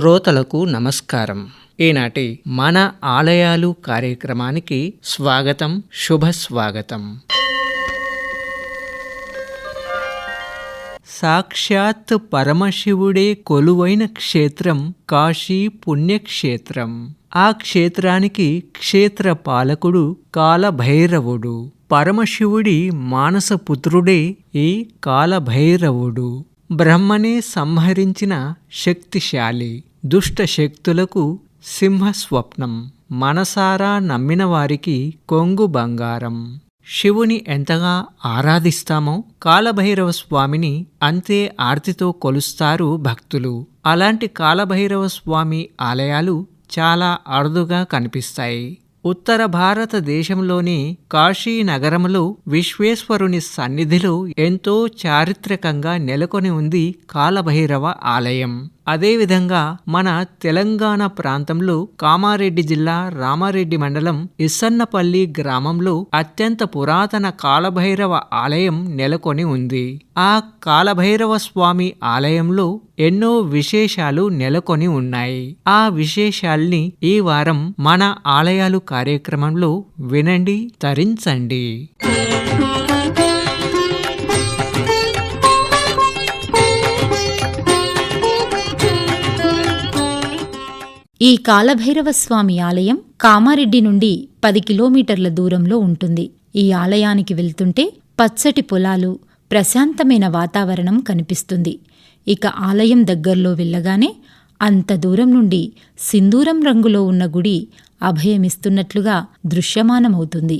శ్రోతలకు నమస్కారం. ఈనాటి మన ఆలయాలు కార్యక్రమానికి స్వాగతం శుభ స్వాగతం. సాక్షాత్ పరమశివుడే కొలువైన క్షేత్రం కాశీ పుణ్యక్షేత్రం. ఆ క్షేత్రానికి క్షేత్ర పాలకుడు కాలభైరవుడు. పరమశివుడి మానసపుత్రుడే ఈ కాలభైరవుడు. బ్రహ్మనే సంహరించిన శక్తిశాలి. దుష్ట శక్తులకు సింహస్వప్నం మనసారా నమ్మిన వారికి కొంగు బంగారం. శివుని ఎంతగా ఆరాధిస్తామో కాలభైరవ స్వామిని అంతే ఆర్తితో కొలుస్తారు భక్తులు. అలాంటి కాలభైరవ స్వామి ఆలయాలు చాలా అరుదుగా కనిపిస్తాయి. ఉత్తర భారతదేశంలోని కాశీ నగరంలో విశ్వేశ్వరుని సన్నిధిలో ఎంతో చారిత్రకంగా నెలకొని ఉంది కాలభైరవ ఆలయం. అదేవిధంగా మన తెలంగాణ ప్రాంతంలో కామారెడ్డి జిల్లా రామారెడ్డి మండలం ఇస్సన్నపల్లి గ్రామంలో అత్యంత పురాతన కాలభైరవ ఆలయం నెలకొని ఉంది. ఆ కాలభైరవ స్వామి ఆలయంలో ఎన్నో విశేషాలు నెలకొని ఉన్నాయి. ఆ విశేషాల్ని ఈ వారం మన ఆలయాలు కార్యక్రమంలో వినండి తరించండి. ఈ కాలభైరవ స్వామి ఆలయం కామారెడ్డి నుండి పది కిలోమీటర్ల దూరంలో ఉంటుంది. ఈ ఆలయానికి వెళ్తుంటే పచ్చటి పొలాలు ప్రశాంతమైన వాతావరణం కనిపిస్తుంది. ఇక ఆలయం దగ్గరలో వెళ్ళగానే అంత దూరం నుండి సింధూరం రంగులో ఉన్న గుడి అభయమిస్తున్నట్లుగా దృశ్యమానమవుతుంది.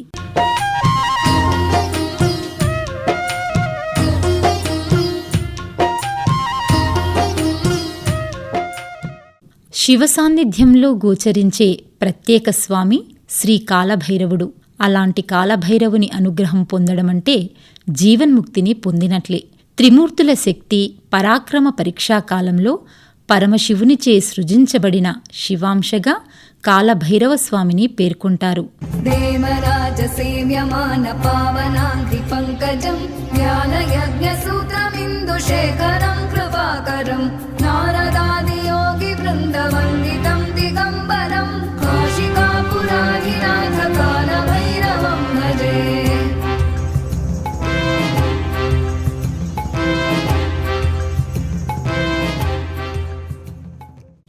శివ సాన్నిధ్యంలో గోచరించే ప్రత్యేక స్వామి శ్రీ కాలభైరవుడు. అలాంటి కాలభైరవుని అనుగ్రహం పొందడమంటే జీవన్ముక్తిని పొందినట్లే. త్రిమూర్తుల శక్తి పరాక్రమ పరీక్షాకాలంలో పరమశివునిచే సృజించబడిన శివాంశగా కాలభైరవ స్వామిని పేర్కొంటారు. నారదాది पावनाङ्घ्रिपङ्कजं ज्ञानयज्ञसूत्रमिन्दुशेखरं कृपाकरं नारदादियोगिवृन्दवन्दितं दिगम्बरं काशिकापुराधिनाथ कालभैरवं भजे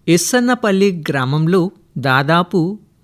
ఇస్సన్నపల్లి గ్రామంలో దాదాపు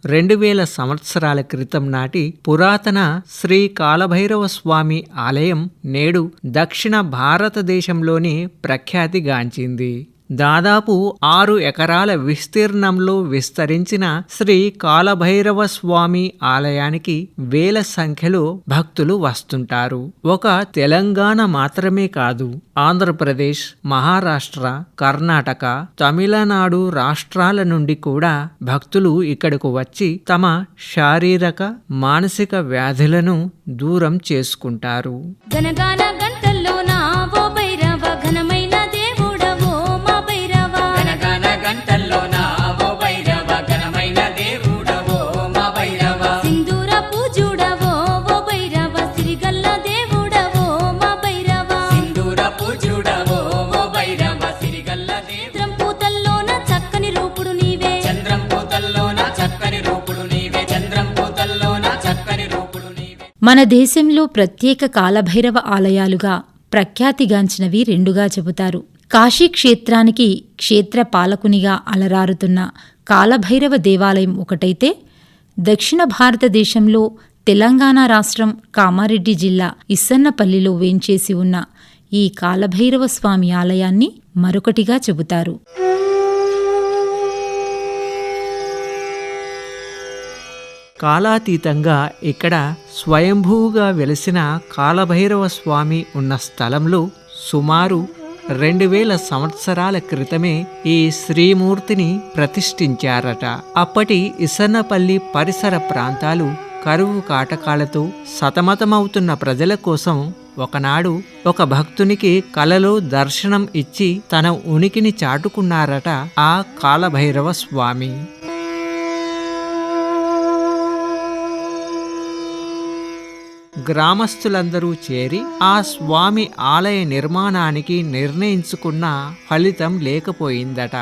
రెండు వేల సంవత్సరాల క్రితం నాటి పురాతన శ్రీ కాలభైరవ స్వామి ఆలయం నేడు దక్షిణ భారతదేశంలోని ప్రఖ్యాతిగాంచింది దాదాపు ఆరు ఎకరాల విస్తీర్ణంలో విస్తరించిన శ్రీ కాలభైరవ స్వామి ఆలయానికి వేల సంఖ్యలో భక్తులు వస్తుంటారు. ఒక తెలంగాణ మాత్రమే కాదు ఆంధ్రప్రదేశ్ మహారాష్ట్ర కర్ణాటక తమిళనాడు రాష్ట్రాల నుండి కూడా భక్తులు ఇక్కడకు వచ్చి తమ శారీరక మానసిక వ్యాధులను దూరం చేసుకుంటారు. మన దేశంలో ప్రత్యేక కాలభైరవ ఆలయాలుగా ప్రఖ్యాతిగాంచినవి రెండుగా చెబుతారు. కాశీ క్షేత్రానికి క్షేత్ర పాలకునిగా అలరారుతున్న కాలభైరవ దేవాలయం ఒకటైతే దక్షిణ భారతదేశంలో తెలంగాణ రాష్ట్రం కామారెడ్డి జిల్లా ఇస్సన్నపల్లిలో వేంచేసి ఉన్న ఈ కాలభైరవ స్వామి ఆలయాన్ని మరొకటిగా చెబుతారు. కాలాతీతంగా ఇక్కడ స్వయంభూగా వెలిసిన కాలభైరవ స్వామి ఉన్న స్థలంలో సుమారు రెండు వేల సంవత్సరాల క్రితమే ఈ శ్రీమూర్తిని ప్రతిష్ఠించారట. అప్పటి ఇసన్నపల్లి పరిసర ప్రాంతాలు కరువు కాటకాలతో సతమతమవుతున్న ప్రజల కోసం ఒకనాడు ఒక భక్తునికి కలలో దర్శనం ఇచ్చి తన ఉనికిని చాటుకున్నారట ఆ కాలభైరవ స్వామి. గ్రామస్తులందరూ చేరి ఆ స్వామి ఆలయ నిర్మాణానికి నిర్ణయించుకున్న ఫలితం లేకపోయిందట.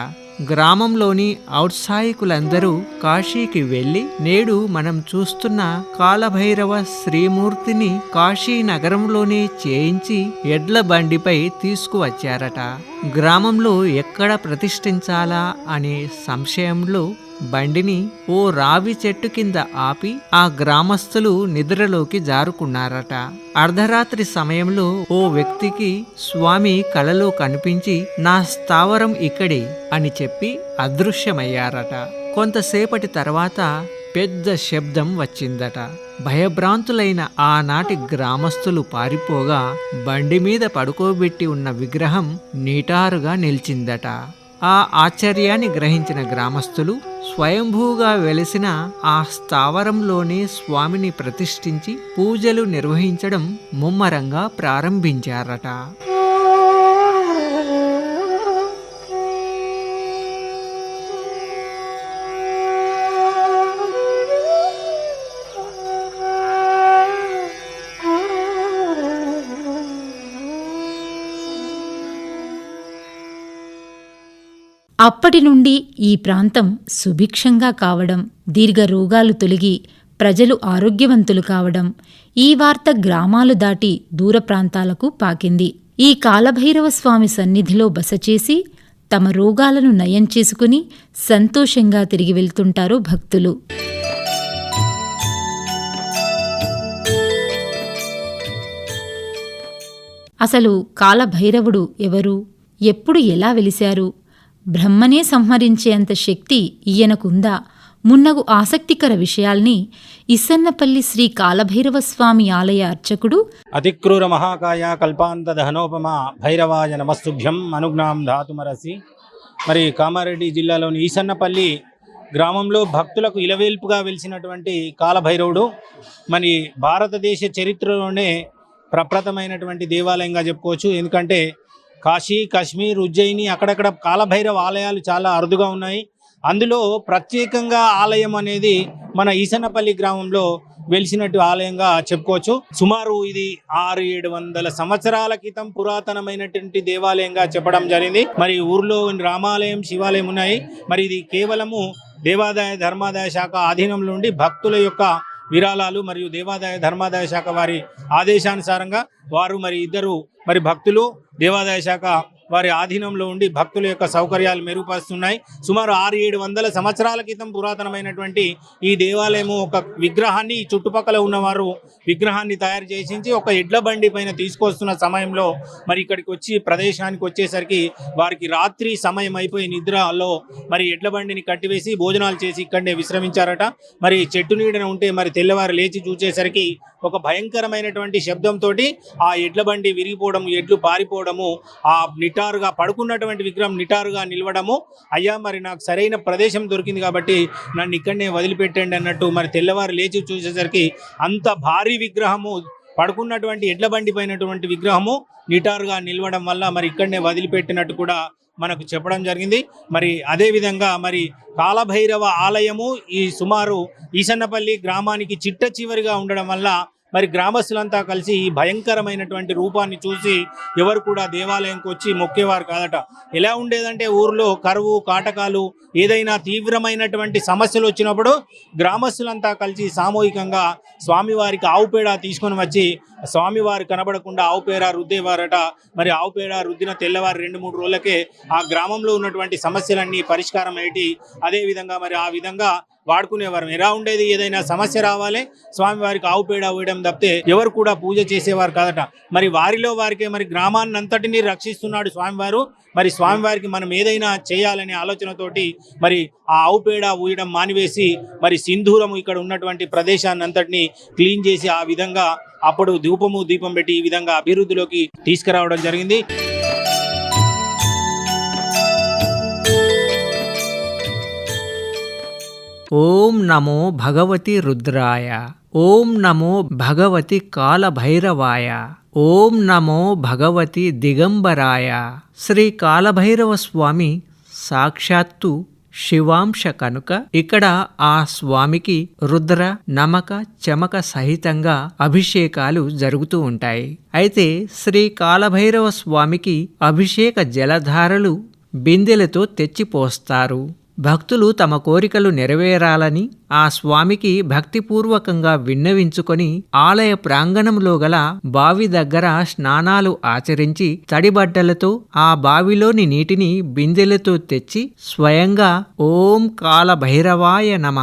గ్రామంలోని ఔత్సాహికులందరూ కాశీకి వెళ్ళి నేడు మనం చూస్తున్న కాలభైరవ శ్రీమూర్తిని కాశీ నగరంలోనే చేయించి ఎడ్ల బండిపై తీసుకువచ్చారట. గ్రామంలో ఎక్కడ ప్రతిష్ఠించాలా అనే సంశయంలో బండిని ఓ రావి చెట్టు కింద ఆపి ఆ గ్రామస్తులు నిద్రలోకి జారుకున్నారట. అర్ధరాత్రి సమయంలో ఓ వ్యక్తికి స్వామి కలలో కనిపించి నా స్థావరం ఇక్కడే అని చెప్పి అదృశ్యమయ్యారట. కొంతసేపటి తర్వాత పెద్ద శబ్దం వచ్చిందట. భయభ్రాంతులైన ఆనాటి గ్రామస్తులు పారిపోగా బండి మీద పడుకోబెట్టి ఉన్న విగ్రహం నీటారుగా నిలిచిందట. ఆ ఆశ్చర్యాన్ని గ్రహించిన గ్రామస్తులు స్వయంభూగా వెలిసిన ఆ స్థావరంలోనే స్వామిని ప్రతిష్ఠించి పూజలు నిర్వహించడం ముమ్మరంగా ప్రారంభించారట. అప్పటి నుండి ఈ ప్రాంతం సుభిక్షంగా కావడం దీర్ఘ రోగాలు తొలగి ప్రజలు ఆరోగ్యవంతులు కావడం ఈ వార్త గ్రామాలు దాటి దూర ప్రాంతాలకు పాకింది. ఈ కాలభైరవ స్వామి సన్నిధిలో బస చేసి తమ రోగాలను నయం చేసుకుని సంతోషంగా తిరిగి వెళ్తుంటారు భక్తులు. అసలు కాలభైరవుడు ఎవరు? ఎప్పుడు ఎలా వెలిశారు? బ్రహ్మనే సంహరించేంత శక్తి ఈయనకుందా? మున్నగు ఆసక్తికర విషయాల్ని ఇసన్నపల్లి శ్రీ కాలభైరవ స్వామి ఆలయ అర్చకుడు అతిక్రూర మహాకాయ కల్పాంత దహనోపమ భైరవాయ నమస్తుభ్యం అనుజ్ఞాం ధాతుమరసి. మరి కామారెడ్డి జిల్లాలోని ఈసన్నపల్లి గ్రామంలో భక్తులకు ఇలవేల్పుగా వెలిసినటువంటి కాలభైరవుడు మరి భారతదేశ చరిత్రలోనే ప్రప్రథమైనటువంటి దేవాలయంగా చెప్పుకోవచ్చు. ఎందుకంటే కాశీ కాశ్మీర్ ఉజ్జయిని అక్కడక్కడ కాలభైరవ ఆలయాలు చాలా అరుదుగా ఉన్నాయి. అందులో ప్రత్యేకంగా ఆలయం అనేది మన ఈసనపల్లి గ్రామంలో వెలిసినట్టు ఆలయంగా చెప్పుకోవచ్చు. సుమారు ఇది ఆరు ఏడు వందల సంవత్సరాల క్రితం పురాతనమైనటువంటి దేవాలయంగా చెప్పడం జరిగింది. మరి ఊర్లో రామాలయం శివాలయం ఉన్నాయి. మరి ఇది కేవలము దేవాదాయ ధర్మాదాయ శాఖ ఆధీనంలో ఉండి భక్తుల యొక్క విరాళాలు మరియు దేవాదాయ ధర్మాదాయ శాఖ వారి ఆదేశానుసారంగా వారు మరి ఇద్దరు మరి భక్తులు దేవాదాయ శాఖ వారి ఆధీనంలో ఉండి భక్తుల యొక్క సౌకర్యాలు మెరుగుపరుస్తున్నాయి. సుమారు ఆరు ఏడు వందల సంవత్సరాల క్రితం పురాతనమైనటువంటి ఈ దేవాలయము ఒక విగ్రహాన్ని ఈ చుట్టుపక్కల ఉన్నవారు విగ్రహాన్ని తయారు చేసించి ఒక ఎడ్ల బండి పైన తీసుకొస్తున్న సమయంలో మరి ఇక్కడికి వచ్చి ప్రదేశానికి వచ్చేసరికి వారికి రాత్రి సమయం అయిపోయి నిద్రలో మరి ఎడ్ల బండిని కట్టివేసి భోజనాలు చేసి ఇక్కడనే విశ్రమించారట. మరి చెట్టు నీడన ఉంటే మరి తెల్లవారు లేచి చూసేసరికి ఒక భయంకరమైనటువంటి శబ్దంతో ఆ ఎడ్ల బండి విరిగిపోవడం ఎడ్లు పారిపోవడము ఆ నిటారుగా పడుకున్నటువంటి విగ్రహం నిటారుగా నిలవడము అయ్యా మరి నాకు సరైన ప్రదేశం దొరికింది కాబట్టి నన్ను ఇక్కడనే వదిలిపెట్టండి అన్నట్టు మరి తెల్లవారు లేచి చూసేసరికి అంత భారీ విగ్రహము పడుకున్నటువంటి ఎడ్ల బండి పైనటువంటి విగ్రహము నిటారుగా నిలవడం వల్ల మరి ఇక్కడనే వదిలిపెట్టినట్టు కూడా మనకు చెప్పడం జరిగింది. మరి అదేవిధంగా మరి కాలభైరవ ఆలయము ఈ సుమారు ఈసన్నపల్లి గ్రామానికి చిట్ట చివరిగా ఉండడం వల్ల మరి గ్రామస్తులంతా కలిసి ఈ భయంకరమైనటువంటి రూపాన్ని చూసి ఎవరు కూడా దేవాలయంకి వచ్చి మొక్కేవారు కాదట. ఎలా ఉండేదంటే ఊర్లో కరువు కాటకాలు ఏదైనా తీవ్రమైనటువంటి సమస్యలు వచ్చినప్పుడు గ్రామస్తులంతా కలిసి సామూహికంగా స్వామివారికి ఆవు పేడ తీసుకొని వచ్చి స్వామివారు కనబడకుండా ఆవు పేడ రుద్దేవారట. మరి ఆవు పేడ రుద్దిన తెల్లవారు రెండు మూడు రోజులకే ఆ గ్రామంలో ఉన్నటువంటి సమస్యలన్నీ పరిష్కారం అయ్యి అదేవిధంగా మరి ఆ విధంగా వాడుకునేవారు. ఎలా ఉండేది? ఏదైనా సమస్య రావాలి స్వామివారికి ఆవు పేడ వేయడం తప్పితే ఎవరు కూడా పూజ చేసేవారు కాదట. మరి వారిలో వారికే మరి గ్రామాన్ని అంతటిని రక్షిస్తున్నాడు స్వామివారు. మరి స్వామివారికి మనం ఏదైనా చేయాలనే ఆలోచనతోటి మరి ఆ ఆవు పేడ ఊయడం మానివేసి మరి సింధూరం ఇక్కడ ఉన్నటువంటి ప్రదేశాన్ని అంతటిని క్లీన్ చేసి ఆ విధంగా అప్పుడు ధూపము దీపం పెట్టి ఈ విధంగా అభివృద్ధిలోకి తీసుకురావడం జరిగింది. ఓం నమో భగవతి రుద్రాయ. ఓం నమో భగవతి కాలభైరవాయ. ఓం నమో భగవతి దిగంబరాయ. శ్రీ కాలభైరవ స్వామి సాక్షాత్తు శివాంశ కనుక ఇక్కడ ఆ స్వామికి రుద్ర నమక చమక సహితంగా అభిషేకాలు జరుగుతూ ఉంటాయి. అయితే శ్రీ కాలభైరవ స్వామికి అభిషేక జలధారలు బిందెలతో తెచ్చిపోస్తారు భక్తులు తమ కోరికలు నెరవేరాలని ఆ స్వామికి భక్తిపూర్వకంగా విన్నవించుకొని ఆలయ ప్రాంగణంలో గల బావి దగ్గర స్నానాలు ఆచరించి తడిబడ్డలతో ఆ బావిలోని నీటిని బిందెలతో తెచ్చి స్వయంగా ఓం కాలభైరవాయ నమ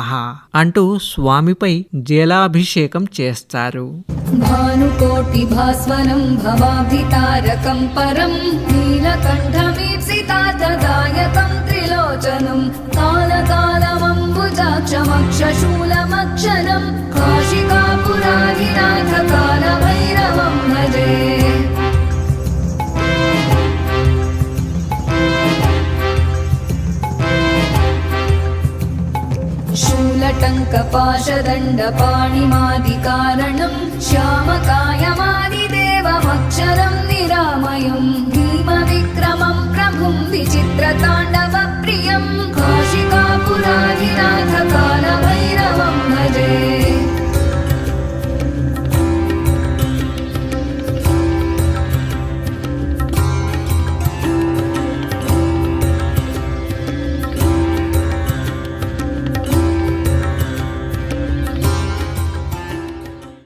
అంటూ స్వామిపై జలాభిషేకం చేస్తారు. భానుకోటి कालकालमम्बुजाक्षमक्षशूलमक्षरं काशिकापुराधिनाथ कालभैरवं भजे शूलटङ्कपाशदण्डपाणिमादिकारणं श्यामकायमादिदेवमक्षरं निरामयं విచిత్ర తాండవ ప్రియం కాల భైరవం భజే.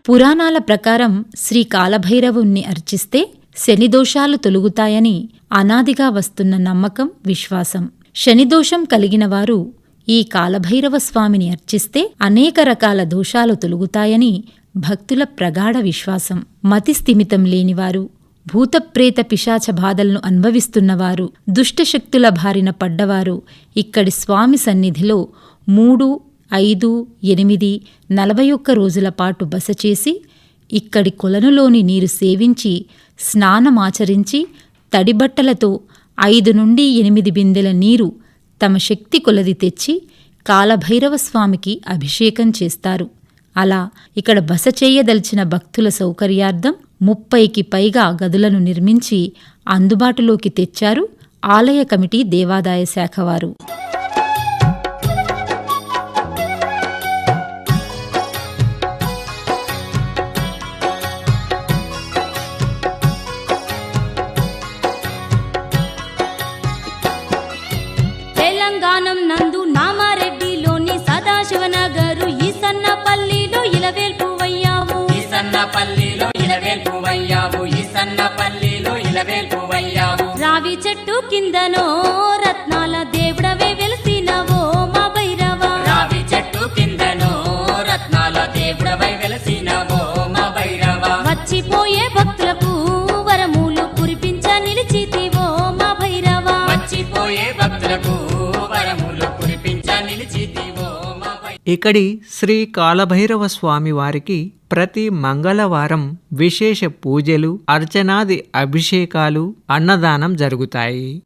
పురాణాల ప్రకారం శ్రీ కాలభైరవుణ్ణి అర్చిస్తే శనిదోషాలు తొలుగుతాయని అనాదిగా వస్తున్న నమ్మకం విశ్వాసం. శనిదోషం కలిగిన వారు ఈ కాలభైరవ స్వామిని అర్చిస్తే అనేక రకాల దోషాలు తొలుగుతాయని భక్తుల ప్రగాఢ విశ్వాసం. మతి స్థిమితం లేనివారు భూతప్రేత పిశాచ బాధలను అనుభవిస్తున్నవారు దుష్టశక్తుల బారిన పడ్డవారు ఇక్కడి స్వామి సన్నిధిలో మూడు ఐదు ఎనిమిది నలభై ఒక్క రోజుల పాటు బస చేసి ఇక్కడి కొలనులోని నీరు సేవించి స్నానమాచరించి తడిబట్టలతో ఐదు నుండి ఎనిమిది బిందెల నీరు తమ శక్తి కొలది తెచ్చి కాలభైరవ స్వామికి అభిషేకం చేస్తారు. అలా ఇక్కడ బస చేయదలిచిన భక్తుల సౌకర్యార్థం ముప్పైకి పైగా గదులను నిర్మించి అందుబాటులోకి తెచ్చారు ఆలయ కమిటీ దేవాదాయ శాఖ వారు. ఈ సన్నపల్లిలో ఇలవేల్పువయ్యావు. ఈ సన్నపల్లిలో ఇలవేల్పువయ్యావు. రావి చెట్టు కిందనో ఇక్కడి శ్రీ కాలభైరవ స్వామి వారికి ప్రతి మంగళవారం విశేష పూజలు అర్చనాది అభిషేకాలు అన్నదానం జరుగుతాయి.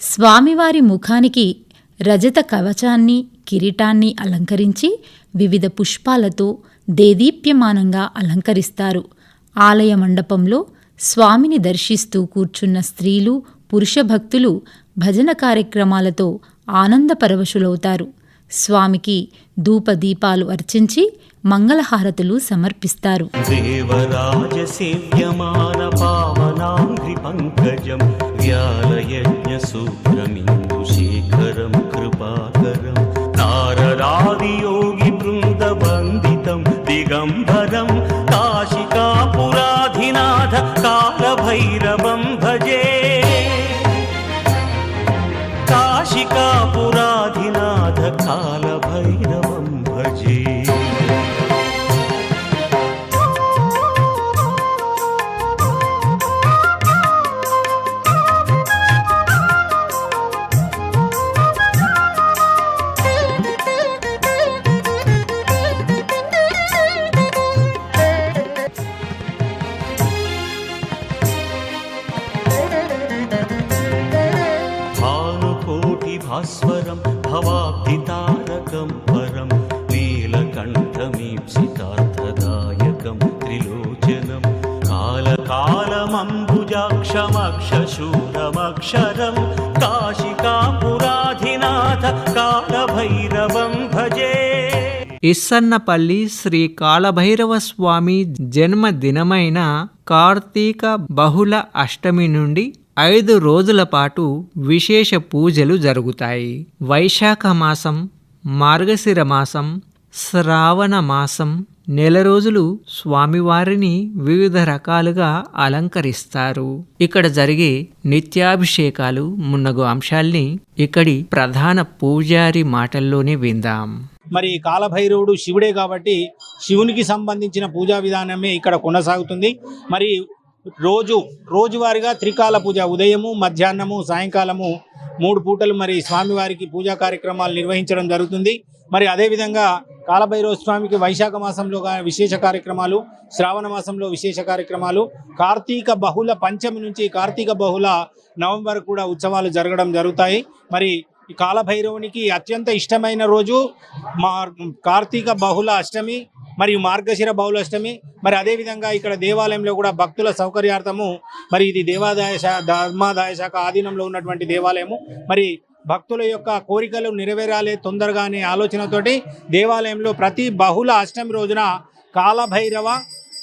స్వామివారి ముఖానికి రజత కవచాన్ని కిరీటాన్ని అలంకరించి వివిధ పుష్పాలతో దేదీప్యమానంగా అలంకరిస్తారు. ఆలయ మండపంలో స్వామిని దర్శిస్తూ కూర్చున్న స్త్రీలు పురుష భక్తులు భజన కార్యక్రమాలతో ఆనందపరవశులవుతారు స్వామికి ధూపదీపాలు అర్చించి మంగళహారతులు సమర్పిస్తారు. దేవరాజ శేఖరం దిగంబరం ఓంకార భైరవం. ఇస్సన్నపల్లి శ్రీ కాళభైరవ స్వామి జన్మదినమైన కార్తీక బహుళ అష్టమి నుండి ఐదు రోజుల పాటు విశేష పూజలు జరుగుతాయి. వైశాఖ మాసం మార్గశిర మాసం శ్రావణ మాసం నెల రోజులు స్వామివారిని వివిధ రకాలుగా అలంకరిస్తారు. ఇక్కడ జరిగే నిత్యాభిషేకాలు మున్నగు అంశాల్ని ఇక్కడి ప్రధాన పూజారి మాటల్లోనే విందాం. మరి కాలభైరవుడు శివుడే కాబట్టి శివునికి సంబంధించిన పూజా విధానమే ఇక్కడ కొనసాగుతుంది. మరి రోజు రోజువారీగా త్రికాల పూజ ఉదయము మధ్యాహ్నము సాయంకాలము మూడు పూటలు మరి స్వామివారికి పూజా కార్యక్రమాలు నిర్వహించడం జరుగుతుంది. మరి అదేవిధంగా కాలభైరవ స్వామికి వైశాఖ మాసంలో విశేష కార్యక్రమాలు శ్రావణ మాసంలో విశేష కార్యక్రమాలు కార్తీక బహుళ పంచమి నుంచి కార్తీక బహుళ నవంబర్ కూడా ఉత్సవాలు జరగడం జరుగుతాయి. మరి ఈ కాలభైరవునికి అత్యంత ఇష్టమైన రోజు మా కార్తీక బహుళ అష్టమి మరియు మార్గశిర బహుళ అష్టమి. మరి అదేవిధంగా ఇక్కడ దేవాలయంలో కూడా భక్తుల సౌకర్యార్థము మరి ఇది దేవాదాయ శాఖ ధర్మాదాయ శాఖ ఆధీనంలో ఉన్నటువంటి దేవాలయము. మరి భక్తుల యొక్క కోరికలు నెరవేరాలే తొందరగా అనే ఆలోచనతోటి దేవాలయంలో ప్రతి బహుళ అష్టమి రోజున కాలభైరవ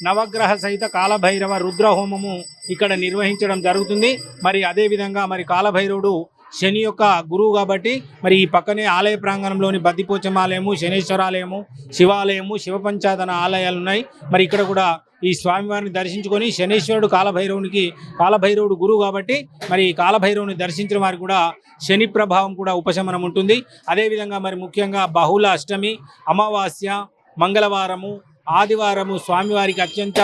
నవగ్రహ సహిత కాలభైరవ రుద్రహోమము ఇక్కడ నిర్వహించడం జరుగుతుంది. మరి అదేవిధంగా మరి కాలభైరవుడు శని యొక్క గురువు కాబట్టి మరి ఈ పక్కనే ఆలయ ప్రాంగణంలోని బద్దిపోచం ఆలయము శనేశ్వరాలయము శివాలయము శివపంచాదన ఆలయాలు ఉన్నాయి మరి ఇక్కడ కూడా ఈ స్వామివారిని దర్శించుకొని శనీశ్వరుడు కాలభైరవునికి కాలభైరవుడు గురువు కాబట్టి మరి ఈ కాలభైరవుని దర్శించిన వారికి కూడా శని ప్రభావం కూడా ఉపశమనం ఉంటుంది. అదేవిధంగా మరి ముఖ్యంగా బహుళ అష్టమి అమావాస్య మంగళవారము ఆదివారము స్వామివారికి అత్యంత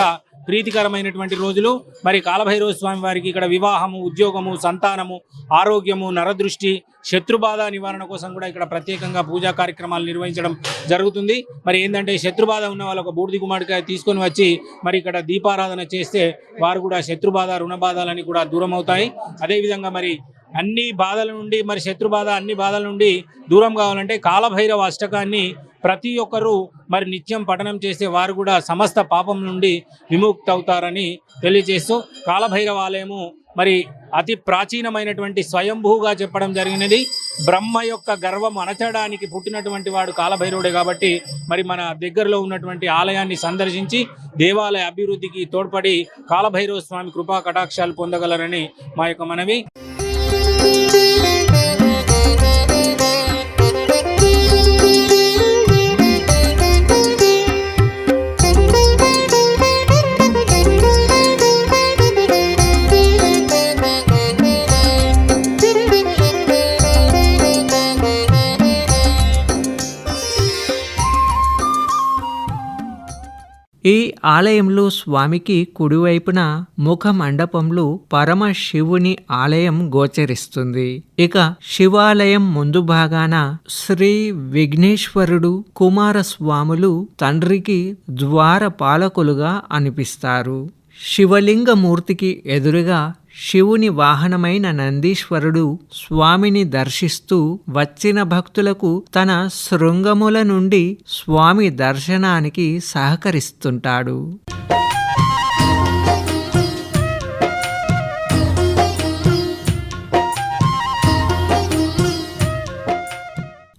ప్రీతికరమైనటువంటి రోజులు. మరి కాలభైరవ స్వామి వారికి ఇక్కడ వివాహము ఉద్యోగము సంతానము ఆరోగ్యము నరదృష్టి శత్రుబాధ నివారణ కోసం కూడా ఇక్కడ ప్రత్యేకంగా పూజా కార్యక్రమాలు నిర్వహించడం జరుగుతుంది. మరి ఏంటంటే శత్రుబాధ ఉన్న వాళ్ళు ఒక బూడిది గుమ్మడికాయ తీసుకొని వచ్చి మరి ఇక్కడ దీపారాధన చేస్తే వారు కూడా శత్రుబాధ రుణబాధలని కూడా దూరం అవుతాయి అదేవిధంగా మరి అన్ని బాధల నుండి మరి శత్రుబాధ అన్ని బాధల నుండి దూరం కావాలంటే కాలభైరవ అష్టకాన్ని ప్రతి ఒక్కరూ మరి నిత్యం పఠనం చేసే వారు కూడా సమస్త పాపం నుండి విముక్తి అవుతారని తెలియజేస్తూ కాలభైరవ ఆలయము మరి అతి ప్రాచీనమైనటువంటి స్వయంభూగా చెప్పడం జరిగినది. బ్రహ్మ యొక్క గర్వం అణచడానికి పుట్టినటువంటి వాడు కాలభైరవుడే కాబట్టి మరి మన దగ్గరలో ఉన్నటువంటి ఆలయాన్ని సందర్శించి దేవాలయ అభివృద్ధికి తోడ్పడి కాలభైరవ స్వామి కృపా కటాక్షాలు పొందగలరని మా యొక్క మనవి. ఈ ఆలయంలో స్వామికి కుడివైపున ముఖ మండపంలో పరమశివుని ఆలయం గోచరిస్తుంది. ఇక శివాలయం ముందు భాగాన శ్రీ విఘ్నేశ్వరుడు కుమారస్వాములు తండ్రికి ద్వార పాలకులుగా అనిపిస్తారు. శివలింగమూర్తికి ఎదురుగా శివుని వాహనమైన నందీశ్వరుడు స్వామిని దర్శిస్తూ వచ్చిన భక్తులకు తన శృంగముల నుండి స్వామి దర్శనానికి సహకరిస్తుంటాడు.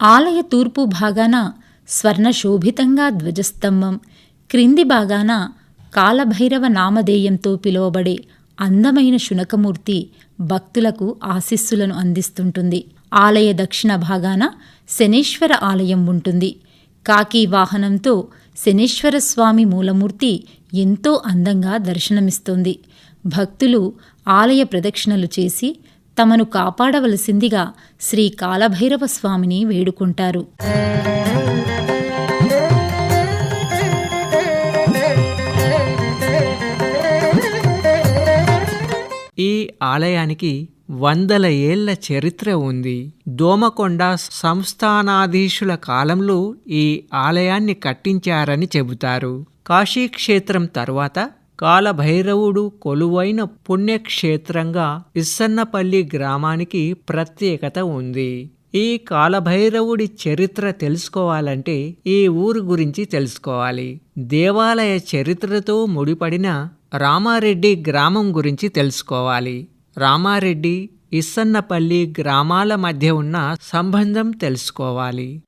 ఆలయ తూర్పు భాగాన స్వర్ణశోభితంగా ధ్వజస్తంభం క్రింది భాగాన కాలభైరవ నామధేయంతో పిలువబడే అందమైన శునకమూర్తి భక్తులకు ఆశీస్సులను అందిస్తుంటుంది. ఆలయ దక్షిణ భాగాన శనేశ్వర ఆలయం ఉంటుంది. కాకి వాహనంతో శనేశ్వర స్వామి మూలమూర్తి ఎంతో అందంగా దర్శనమిస్తుంది. భక్తులు ఆలయ ప్రదక్షిణలు చేసి తమను కాపాడవలసిందిగా శ్రీ కాలభైరవ స్వామిని వేడుకుంటారు. ఆలయానికి వందల ఏళ్ళ చరిత్ర ఉంది. దోమకొండ సంస్థానాధీశుల కాలంలో ఈ ఆలయాన్ని కట్టించారని చెబుతారు. కాశీక్షేత్రం తర్వాత కాలభైరవుడు కొలువైన పుణ్యక్షేత్రంగా ఇస్సన్నపల్లి గ్రామానికి ప్రత్యేకత ఉంది. ఈ కాలభైరవుడి చరిత్ర తెలుసుకోవాలంటే ఈ ఊరు గురించి తెలుసుకోవాలి. దేవాలయ చరిత్రతో ముడిపడిన రామారెడ్డి గ్రామం గురించి తెలుసుకోవాలి. రామారెడ్డి ఇస్సన్నపల్లి గ్రామాల మధ్య ఉన్న సంబంధం తెలుసుకోవాలి.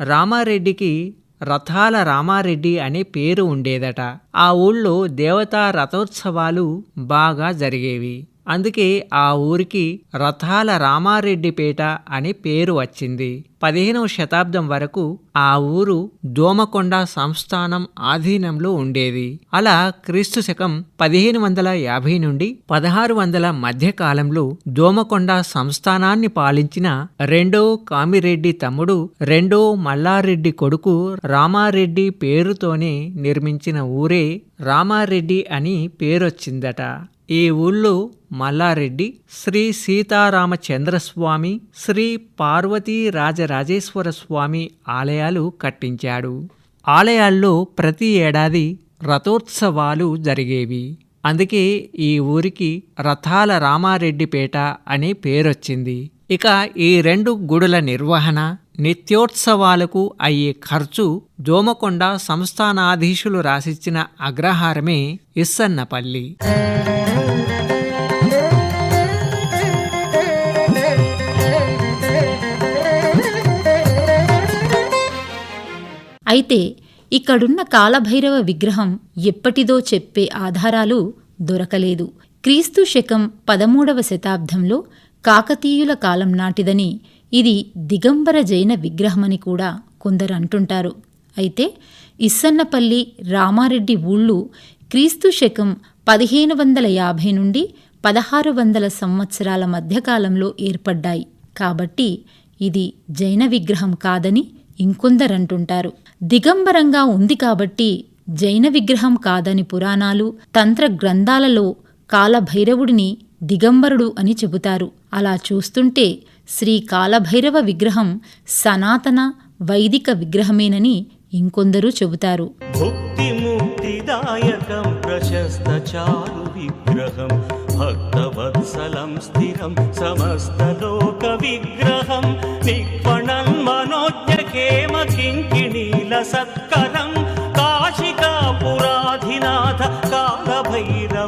రామారెడ్డికి రథాల రామారెడ్డి అనే పేరు ఉండేదట. ఆ ఊళ్ళో దేవతా రథోత్సవాలు బాగా జరిగేవి. అందుకే ఆ ఊరికి రథాల రామారెడ్డిపేట అనే పేరు వచ్చింది. పదిహేనవ శతాబ్దం వరకు ఆ ఊరు దోమకొండ సంస్థానం ఆధీనంలో ఉండేది. అలా క్రీస్తు శకం పదిహేను వందల యాభై నుండి పదహారు వందల మధ్యకాలంలో దోమకొండ సంస్థానాన్ని పాలించిన రెండో కామిరెడ్డి తమ్ముడు రెండో మల్లారెడ్డి కొడుకు రామారెడ్డి పేరుతోనే నిర్మించిన ఊరే రామారెడ్డి అని పేరొచ్చిందట. ఈ ఊళ్ళో మల్లారెడ్డి శ్రీ సీతారామచంద్రస్వామి శ్రీ పార్వతీ రాజరాజేశ్వర స్వామి ఆలయాలు కట్టించాడు. ఆలయాల్లో ప్రతి ఏడాది రథోత్సవాలు జరిగేవి. అందుకే ఈ ఊరికి రథాల రామారెడ్డిపేట అనే పేరొచ్చింది. ఇక ఈ రెండు గుడుల నిర్వహణ నిత్యోత్సవాలకు అయ్యే ఖర్చు జోమకొండ సంస్థానాధీశులు రాసిచ్చిన అగ్రహారమే ఇస్సన్నపల్లి. అయితే ఇక్కడున్న కాలభైరవ విగ్రహం ఎప్పటిదో చెప్పే ఆధారాలు దొరకలేదు. క్రీస్తు శకం పదమూడవ శతాబ్దంలో కాకతీయుల కాలం నాటిదని ఇది దిగంబర జైన విగ్రహమని కూడా కొందరు అంటుంటారు. అయితే ఇస్సన్నపల్లి రామారెడ్డి ఊళ్ళు క్రీస్తు శకం పదిహేను వందల యాభై నుండి పదహారు వందల సంవత్సరాల మధ్యకాలంలో ఏర్పడ్డాయి. కాబట్టి ఇది జైన విగ్రహం కాదని ఇంకొందరంటుంటారు దిగంబరంగా ఉంది కాబట్టి జైన విగ్రహం కాదని పురాణాలు తంత్ర గ్రంథాలలో కాలభైరవుడిని దిగంబరుడు అని చెబుతారు. అలా చూస్తుంటే శ్రీ కాలభైరవ విగ్రహం సనాతన వైదిక విగ్రహమేనని ఇంకొందరు చెబుతారు. భుక్తి ముక్తిదాయకం ప్రశస్త చారు విగ్రహం భక్తవత్సలం స్థిరం విగ్రహం సత్కరం కాశికాపురాధినాథ కాలభైరవం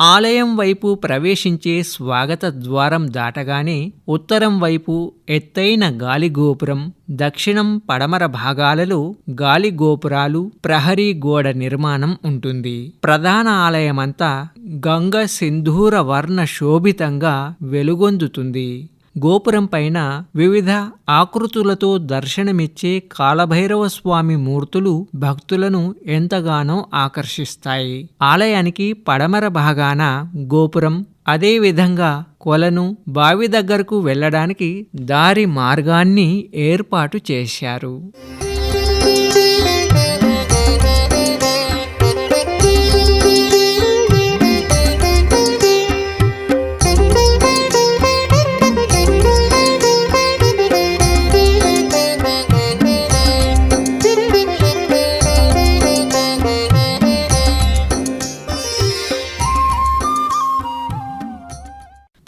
ఆలయం వైపు ప్రవేశించే స్వాగత ద్వారం దాటగానే ఉత్తరం వైపు ఎత్తైన గాలిగోపురం దక్షిణం పడమర భాగాలలో గాలిగోపురాలు ప్రహరీ గోడ నిర్మాణం ఉంటుంది. ప్రధాన ఆలయమంతా గంగ సింధూర వర్ణ శోభితంగా వెలుగొందుతుంది. గోపురం పైన వివిధ ఆకృతులతో దర్శనమిచ్చే కాలభైరవ స్వామి మూర్తులు భక్తులను ఎంతగానో ఆకర్షిస్తాయి. ఆలయానికి పడమర భాగాన గోపురం అదేవిధంగా కొలను బావి దగ్గరకు వెళ్ళడానికి దారి మార్గాన్ని ఏర్పాటు చేశారు.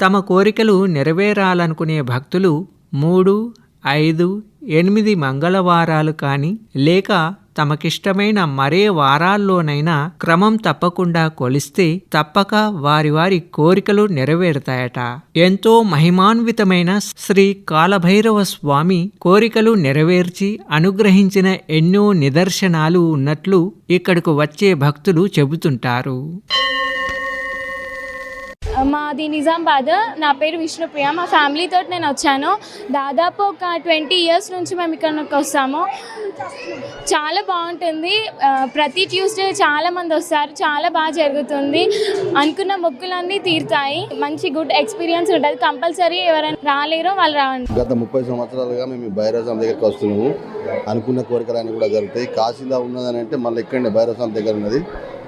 తమ కోరికలు నెరవేరాలనుకునే భక్తులు మూడు ఐదు ఎనిమిది మంగళవారాలు కానీ లేక తమకిష్టమైన మరే వారాల్లోనైనా క్రమం తప్పకుండా కొలిస్తే తప్పక వారి వారి కోరికలు నెరవేరుతాయట. ఎంతో మహిమాన్వితమైన శ్రీ కాలభైరవ స్వామి కోరికలు నెరవేర్చి అనుగ్రహించిన ఎన్నో నిదర్శనాలు ఉన్నట్లు ఇక్కడకు వచ్చే భక్తులు చెబుతుంటారు. మాది నిజామాబాద్. నా పేరు విష్ణుప్రియ. మా ఫ్యామిలీతో నేను వచ్చాను. దాదాపు ఒక ట్వంటీ ఇయర్స్ నుంచి మేము ఇక్కడికి వస్తాము. చాలా బాగుంటుంది. ప్రతి ట్యూస్డే చాలా మంది వస్తారు. చాలా బాగా జరుగుతుంది. అనుకున్న మొక్కులన్నీ తీరుతాయి. మంచి గుడ్ ఎక్స్పీరియన్స్ ఉంటుంది. కంపల్సరీ ఎవరైనా రాలేరో వాళ్ళు రావండి. గత ముప్పై సంవత్సరాలుగా మేము భైరవస్వామి దగ్గరికి వస్తున్నాము. అనుకున్న కోరికలన్నీ కూడా జరుగుతాయి. కాశీలో ఉన్నదని అంటే మళ్ళీ ఇక్కడనే భైరవస్వామి దగ్గర ఉన్నది.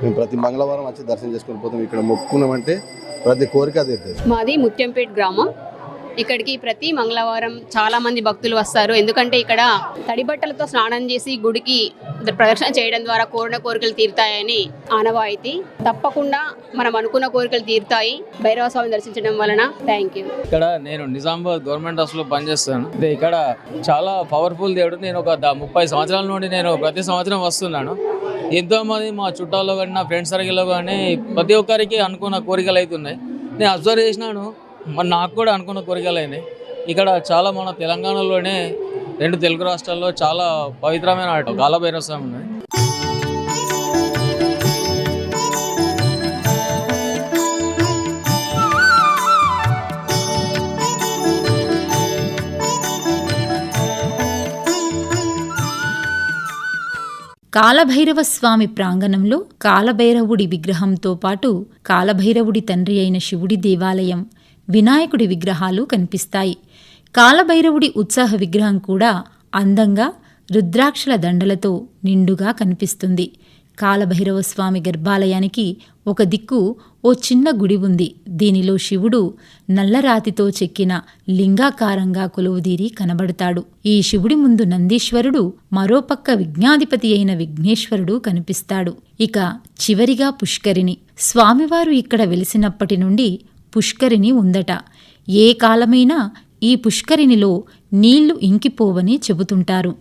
మేము ప్రతి మంగళవారం వచ్చి దర్శనం చేసుకొని పోతాం. ఇక్కడ మొక్కున్నామంటే ప్రతి కోరిక తీరుతుంది మాది ముత్యంపేట్ గ్రామం. ఇక్కడికి ప్రతి మంగళవారం చాలా మంది భక్తులు వస్తారు. ఎందుకంటే ఇక్కడ తడి బట్టలతో స్నానం చేసి గుడికి ప్రదర్శన చేయడం ద్వారా కోరిన కోరికలు తీరుతాయని ఆనవాయితీ. తప్పకుండా మనం అనుకున్న కోరికలు తీరుతాయి. భైరవ స్వామిని దర్శించడం వలన. థ్యాంక్ యూ ఇక్కడ నేను నిజామాబాద్ గవర్నమెంట్ హాస్టల్లో పనిచేస్తాను. ఇక్కడ చాలా పవర్ఫుల్ దేవుడు. నేను ఒక ముప్పై సంవత్సరాల నుండి నేను ప్రతి సంవత్సరం వస్తున్నాను. ఎంతో మంది మా చుట్టాల్లో కానీ నా ఫ్రెండ్ సర్కిల్లో కానీ ప్రతి ఒక్కరికి అనుకున్న కోరికలు అవుతున్నాయి నేను అబ్జర్వ్ చేసినాను మరి నాకు కూడా అనుకున్న కోరికలు అయినాయి. ఇక్కడ చాలా మన తెలంగాణలోనే రెండు తెలుగు రాష్ట్రాల్లో చాలా పవిత్రమైన ఆట కాలభైరవ స్వామి కాలభైరవ స్వామి ప్రాంగణంలో కాలభైరవుడి విగ్రహంతో పాటు కాలభైరవుడి తండ్రి అయిన శివుడి దేవాలయం వినాయకుడి విగ్రహాలు కనిపిస్తాయి. కాలభైరవుడి ఉత్సాహ విగ్రహం కూడా అందంగా రుద్రాక్షల దండలతో నిండుగా కనిపిస్తుంది. కాలభైరవ స్వామి గర్భాలయానికి ఒక దిక్కు ఓ చిన్న గుడి ఉంది. దీనిలో శివుడు నల్లరాతితో చెక్కిన లింగాకారంగా కొలువుదీరి కనబడతాడు. ఈ శివుడి ముందు నందీశ్వరుడు మరోపక్క విజ్ఞాధిపతి అయిన విఘ్నేశ్వరుడు కనిపిస్తాడు. ఇక చివరిగా పుష్కరిణి. స్వామివారు ఇక్కడ వెలిసినప్పటి నుండి పుష్కరిణి ఉందట. ఏ కాలమైనా ఈ పుష్కరిణిలో నీళ్ళు ఇంకిపోవని చెబుతుంటారు.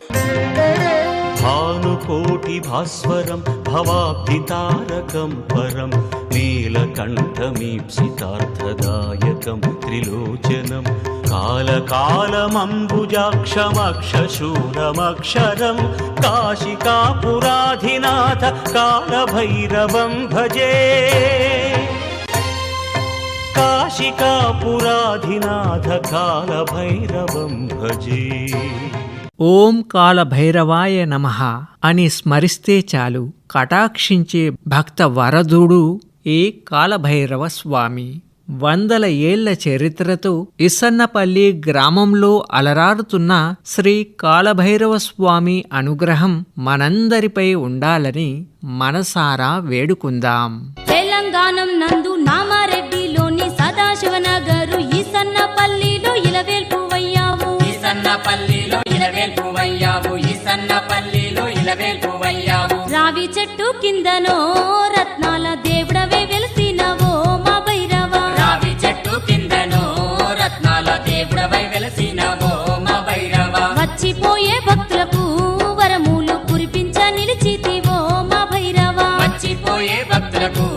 భానుకోటి భాస్వరం భవాబ్ధితారకం పరం నీలకంఠమీప్సితార్థదాయకం త్రిలోచనం కాలకాలమంబుజాక్షమక్షశూరమక్షరం కాశికాపురాధినాథ కాలభైరవం భజే కాశికాపురాధినాథ కాలభైరవం భజే ఓం కాలభైరవాయ నమ అని స్మరిస్తే చాలు. కటాక్షించే భక్త వరదుడు ఏ కాలభైరవ స్వామి. వందల ఏళ్ళ చరిత్రతో ఇసన్నపల్లి గ్రామంలో అలరారుతున్న శ్రీ కాలభైరవ స్వామి అనుగ్రహం మనందరిపై ఉండాలని మనసారా వేడుకుందాం. తెలంగాణం నందు నామారెడ్డిలోని సదాశివనగరు ఇసన్నపల్లిలో ఇలవే ఇలవేల్పువయ్యావు ఈ సన్నపల్లిలో ఇలవేల్పువయ్యావు. రావి చెట్టు కిందనో రత్నాల దేవుడవే వెలిసినవో మా భైరవా. రావి చెట్టు కిందనో రత్నాల దేవుడవై వెలసినవో మా భైరవ. వచ్చిపోయే భక్తులకు వరములు కురిపించ నిలిచితివో మా భైరవా. వచ్చిపోయే భక్తులకు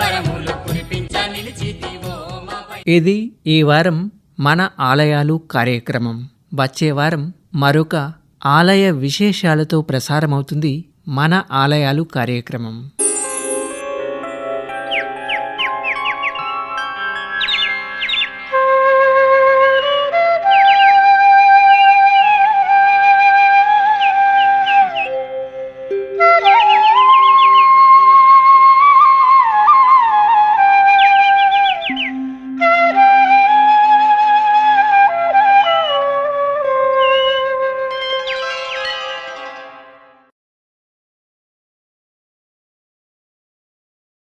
వరములు కురిపించ నిలిచితివో మా భైరవ ఇది ఈ వారం మన ఆలయాలు కార్యక్రమం. వచ్చే వారం మరొక ఆలయ విశేషాలతో ప్రసారమవుతుంది మన ఆలయాలు కార్యక్రమం.